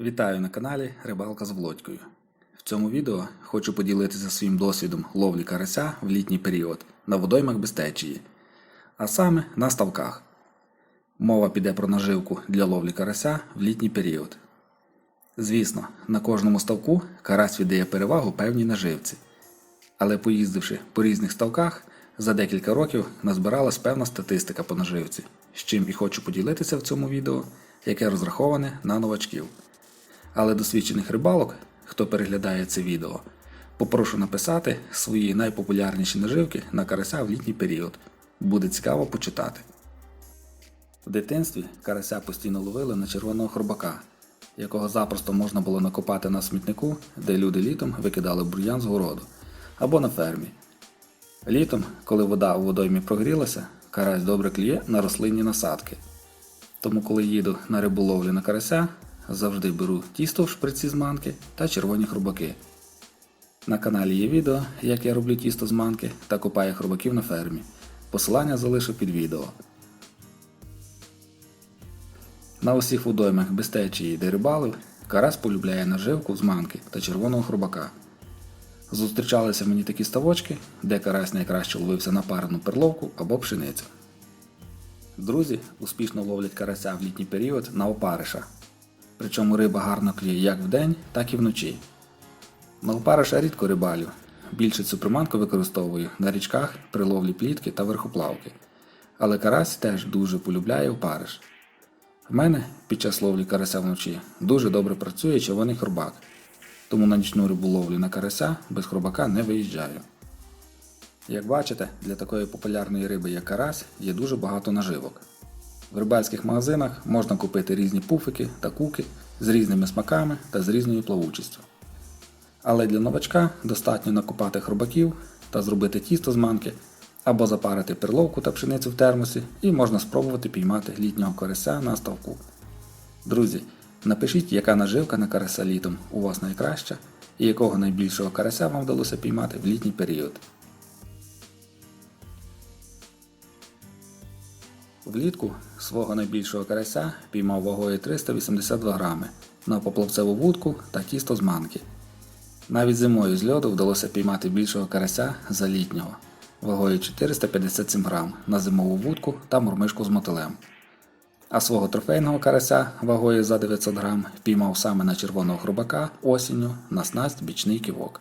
Вітаю на каналі Рибалка з Володькою. В цьому відео хочу поділитися своїм досвідом ловлі карася в літній період на водоймах без течії, а саме на ставках. Мова піде про наживку для ловлі карася в літній період. Звісно, на кожному ставку карась віддає перевагу певній наживці. Але поїздивши по різних ставках, за декілька років назбиралась певна статистика по наживці, з чим і хочу поділитися в цьому відео, яке розраховане на новачків. Але досвідчених рибалок, хто переглядає це відео, попрошу написати свої найпопулярніші наживки на карася в літній період. Буде цікаво почитати. В дитинстві карася постійно ловили на червоного хробака, якого запросто можна було накопати на смітнику, де люди літом викидали бур'ян з городу, або на фермі. Літом, коли вода у водоймі прогрілася, карась добре клює на рослинні насадки. Тому, коли їду на риболовлю на карася, завжди беру тісто в шприці з манки та червоні хробаки. На каналі є відео, як я роблю тісто з манки та копаю хробаків на фермі. Посилання залишу під відео. На усіх водоймах без течії, де рибалив, карась полюбляє наживку з манки та червоного хробака. Зустрічалися мені такі ставочки, де карась найкраще ловився на парену перловку або пшеницю. Друзі успішно ловлять карася в літній період на опариша. Причому риба гарно клює як вдень, так і вночі. На опариша рідко рибалю. Більше цю приманку використовую на річках при ловлі плітки та верхоплавки. Але карась теж дуже полюбляє опариш. В мене під час ловлі карася вночі дуже добре працює червоний хробак, тому на нічну риболовлю на карася без хробака не виїжджаю. Як бачите, для такої популярної риби, як карась, є дуже багато наживок. В рибальських магазинах можна купити різні пуфики та куки з різними смаками та з різною плавучістю. Але для новачка достатньо накопати хробаків та зробити тісто з манки або запарити перловку та пшеницю в термосі і можна спробувати піймати літнього карася на ставку. Друзі, напишіть, яка наживка на карася літом у вас найкраща і якого найбільшого карася вам вдалося піймати в літній період. Влітку свого найбільшого карася піймав вагою 382 грами на поплавцеву вудку та тісто з манки. Навіть зимою з льоду вдалося піймати більшого карася за літнього вагою 457 грам на зимову вудку та мурмишку з мотилем. А свого трофейного карася вагою за 900 грам піймав саме на червоного хробака осінню на снасть бічний ківок.